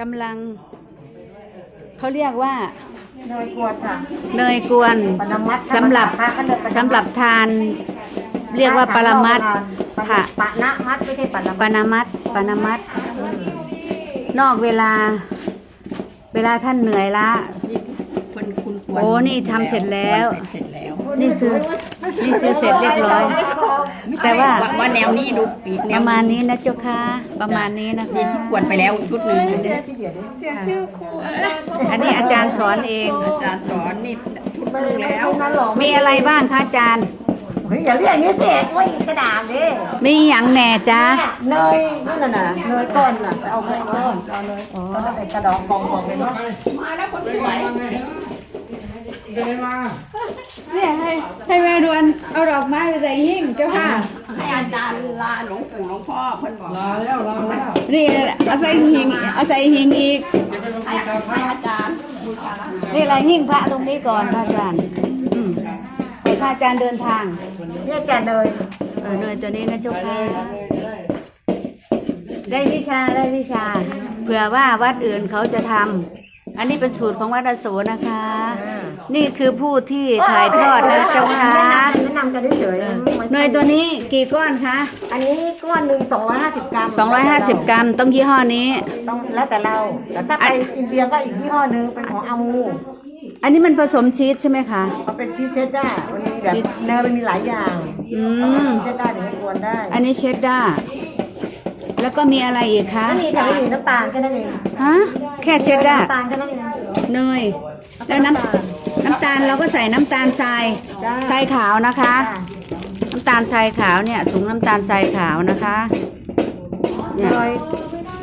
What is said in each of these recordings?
กำลัง เขาเรียกว่าเนยกวนค่ะเนยกวนปนมัดสำหรับพระก็เรียกปนมัดสำหรับทาน เรียกว่าปรมัดปะค่ะปะนะมัดไม่ใช่ปะนะปานามัดปานามัดนอกเวลา เวลาท่านเหนื่อยละ คนคุณควรโอ้นี่ทำเสร็จแล้วเสร็จแล้ว นี่คือนี่คือเสร็จเรียบร้อย แต่ว่าว่าแนวนี้ดูปีกแนปวระมาณนี้นะเจ้าค่ะประมาณนี้นะนี่คะทุกควรไปแล้วชุดหนึ่งอันนี้อาจารย์สอนเอง อาจารย์สอนนี่ชุดหนึ่งแล้วนั่นหรอมีอะไรบ้างคะอาจารย์ เฮ้ยอย่าเรียกอย่างนี้สิโอ้ยกระดาษดิมีอย่างแหน่จ้าเนยนั่นน่ะนะเนยก้อนน่ะไปเอาเนยก้อนเอาเนยแล้วก็ใส่กระดองกองกองเลยเนาะมาแล้วคนสวยเนี่ย ให้ให้แม่ดวนเอาดอกไม้ไปใส่หิ้งเจ้าค่ะ ให้อาจารย์ลาหลวงปู่หลวงพ่อเพิ่นบอกลาแล้วลาแล้วนี่เอาใส่หิ้งเอาใส่หิ้งอีกให้ให้อาจารย์บูชานี่อะไรหิ้งพระตรงนี้ก่อนพระอาจารย์อืมให้พระอาจารย์เดินทางเรียกแกเนยเออเนยตัวนี้นะเจ้าค่ะได้วิชาได้วิชาเผื่อว่าวัดอื่นเขาจะทำ อันนี้เป็นสูตรของวัดอโศนะคะ นี่คือผู้ที่ถ่ายทอดนะเจ้าค่ะแนะนำกันเฉยๆเนยตัวนี้กี่ก้อนคะ อันนี้ก้อนหนึ่งสองร้อยห้าสิบกรัม250 กรัมต้องยี่ห้อนี้ ต้องแล้วแต่เราแต่ถ้าไปอินเดียก็อีกยี่ห้อหนึงเป็นของอามูอันนี้มันผสมชีสใช่ไหมคะเขาเป็นชีสเชดด้ามันมีแบบชีสเนยมันมีหลายอย่างอืมชีสเชดด้าถึงจะกวนได้ อันนี้เชดดาร์ แล้วก็มีอะไรอีกคะไม่มีแต่ไม่มีน้ำตาลแค่นั้นเองฮะแค่เชดดาร์น้ำตาลแค่นั้นเองเนยแล้วน้ำน้ำตาลเราก็ใส่น้ำตาลทรายจ้าทรายขาวนะคะจ้าน้ำตาลทรายขาวเนี่ยถุงน้ำตาลทรายขาวนะคะเนี่ย เนย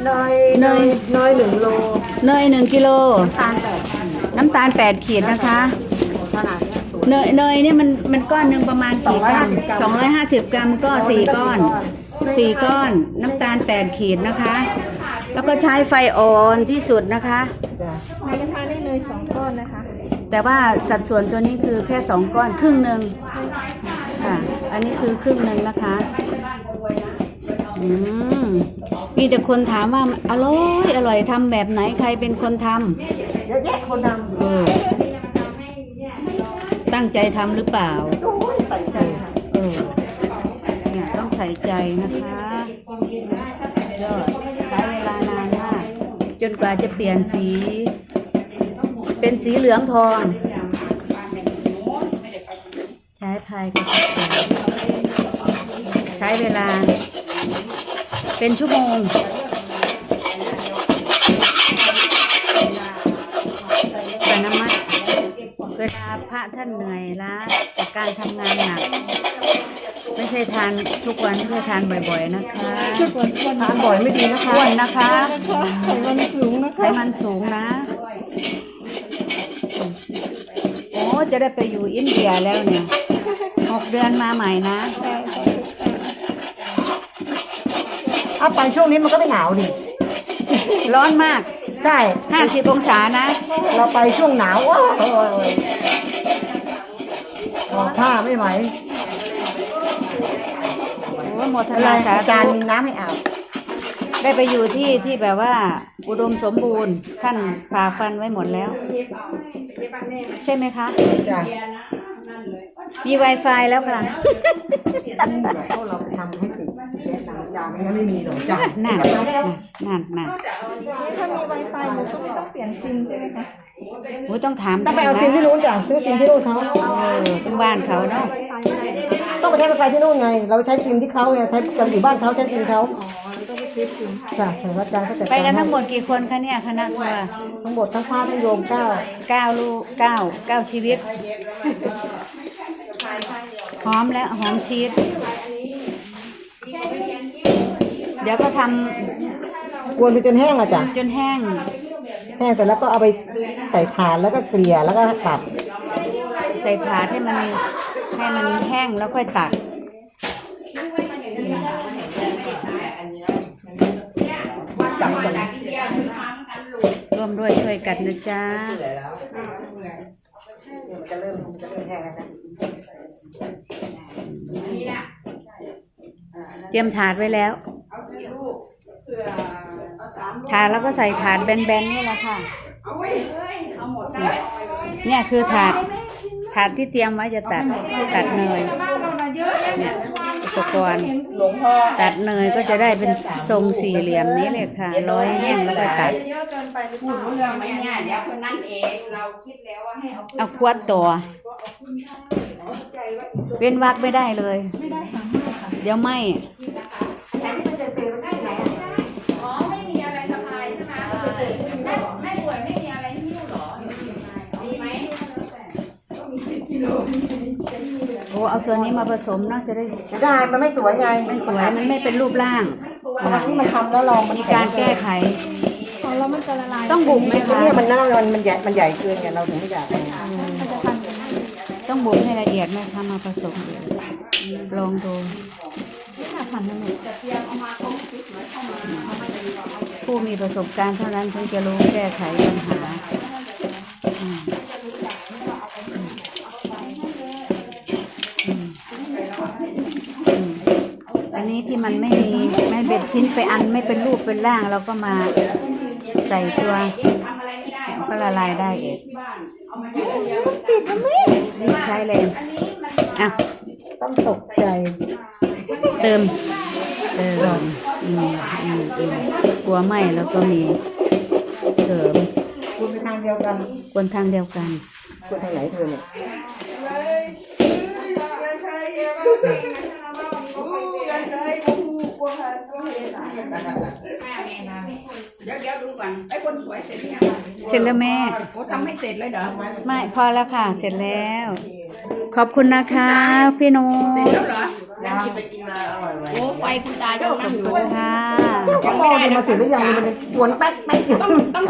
เนยเนยเนยหนึ่งโลเนยหนึ่งกิโลน้ำตาลแปดน้ำตาลแปดขีดนะคะ ขนาดเนี้ยสูงเนยเนยเนี่ยมันมันก้อนหนึ่งประมาณกี่กรัมสองร้อยห้าสิบกรัมก็สี่ก้อน สี่ก้อนน้ำตาลแปดขีดนะคะ แล้วก็ใช้ไฟอ่อนที่สุดนะคะจ้ะในกระทะได้เลยสองก้อนนะคะแต่ว่าสัดส่วนตัวนี้คือแค่สองก้อนครึ่งหนึ่งค่ะ อันนี้คือครึ่งหนึ่งนะคะอืมมีแต่คนถามว่าอร่อย อร่อยทำแบบไหนใครเป็นคนทำเยอะแยะคนทเออตั้งใจทำหรือเปล่าำโอ้ยใส่ใจค่ะเออ เนี่ยต้องใส่ใจนะคะยอดใช้เวลานานมาก จนกว่าจะเปลี่ยนสี เป็นสีเหลืองทอง ใช้พายกับใช้เวลา เป็นชั่วโมงแต่น้ำมันเวลาพระท่านเหนื่อยล้าจากการทำงานหนัก ไม่ใช่ทานทุกวันไม่ใช่ทานบ่อยๆนะคะทานบ่อยไม่ดีนะคะอ้วนนะคะไขมันสูงนะไขมันสูงนะ โอ้จะได้ไปอยู่อินเดียแล้วเนี่ยหกเดือนมาใหม่นะเอาไปช่วงนี้มันก็ไม่หนาวดิร้อนมากใช่ห้าสิบองศานะ เราไปช่วงหนาวโอ้ยถอดผ้าไม่ไหว โอ้ยโมทนาสาอาจารธุย์มีน้ำให้อาบได้ไปอยู่ที่ที่แบบว่า อุดมสมบูรณ์ ท่านฝ่าฟันไว้หมดแล้ว ใช่ไหมคะ จ้ะมี Wi-Fi แล้วค่ะพวกเราทำให้ถึงแนะนำอาจารย์ไม่งั้นไม่มีหรอกจ้ะนั่นนั่นนั่นถ้ามี Wi-Fi หนูก็ไม่ต้องเปลี่ยนซิมใช่ไหมคะโอ้ยต้องถามต้องไปเอาซิมที่นู้นจ้ะซื้อซิมที่นู้นเขาเออเป็นบ้านเขาเนาะต้องไปใช้ไฟที่นู่นไง เราใช้ซิมที่เขาเนี่ยใช้กันอยู่บ้านเขาใช้ซิมเขาจ้ะถึงอาจารย์ก็จัดไปกันให้ทั้งหมดกี่คนคะเนี่ยคณะทัวร์ทั้งหมดทั้งพระทั้งโยมเก้าเก้าลูกเก้าเก้าชีวิตหอมแล้วหอมชีสเดี๋ยวก็ทำกวนไปจนแห้งอะจ้ะจนแห้งแห้งเสร็จแล้วก็เอาไปใส่ถาดแล้วก็เกลี่ยแล้วก็ตัด ใส่ถาดให้มันให้มันแห้งแล้วค่อยตักจับกันร่วมด้วยช่วยกันนะจ๊ะมันจะเริ่มมันจะเริ่มแห้งแล้วนะเตรียมถาดไว้แล้วเอากี่ลูกเผื่อถาดแล้วก็ใส่ถาดแบนๆนี่แหละค่ะเอาไว้เฮ้ยเอาหมดเลยเนี่ยคือถาด ถาดที่เตรียมไว้จะตัดตัดเนยเนี่ยอุปกรณ์หลวงพ่อตัดเนยก็จะได้เป็นทรงสี่เหลี่ยมนี้เลยค่ะ ร้อยแห้งแล้วก็ตัดพูดรู้เรื่องไหมเนี่ยเดี๋ยวคนนั้นเองเราคิดแล้วว่าให้เอาเอาควดตัวเว้นวักไม่ได้เลย เดี๋ยวไหม อ๋อ ไม่มีอะไรสะพายใช่ไหมแม่แม่ป่วยไม่มีอะไรหิ้วเหรอ ดีไหม โอ้ เอาตัวนี้มาผสมเนาะจะได้จะได้มันไม่สวยไงไม่สวยมันไม่เป็นรูปร่างวันที่มันทำแล้วลองมันมีการแก้ไขของเรามันจะละลายต้องบุกไหมคะเนี่ยมันน่ามันมันใหญ่มันใหญ่เกินไงเราถึงไม่อยากต้องบุกให้ละเอียดไหมคะมาผสมลองดูผู้มีประสบการณ์เท่านั้นถึงจะรู้แก้ไขปัญหา อืมอันนี้ที่มันไม่มีไม่เป็นชิ้นไปอันไม่เป็นรูปเป็นร่างเราก็มาใส่ตัวทำอะไรไม่ได้ก็ละลายได้เองที่บ้านเอามาอย่างเดียวรีบใช้เลยอะต้องตกใจ เติมเติมอืมอืมอืมกลัวไหมแล้วก็มีเสริมคุณไปทางเดียวกันกวนทางเดียวกันคุณทางไหนเธอเนี่ย เดี๋ยวเดี๋ยวดูก่อนไอ้คนสวยเสร็จยังเสร็จแล้วแม่ โอ้ทำไม่เสร็จเลยเหรอไม่พอแล้วค่ะ เสร็จแล้ว ขอบคุณนะคะ พี่โนเสร็จตแล้วเหรอยังที่ไปกินมาอร่อยไว้โอ้ไฟคุณตายังนั่งอยู่ค่ะก็มองมาถึงแล้วยังมันกวนแป๊กแป๊กอยู่ต้องต้อง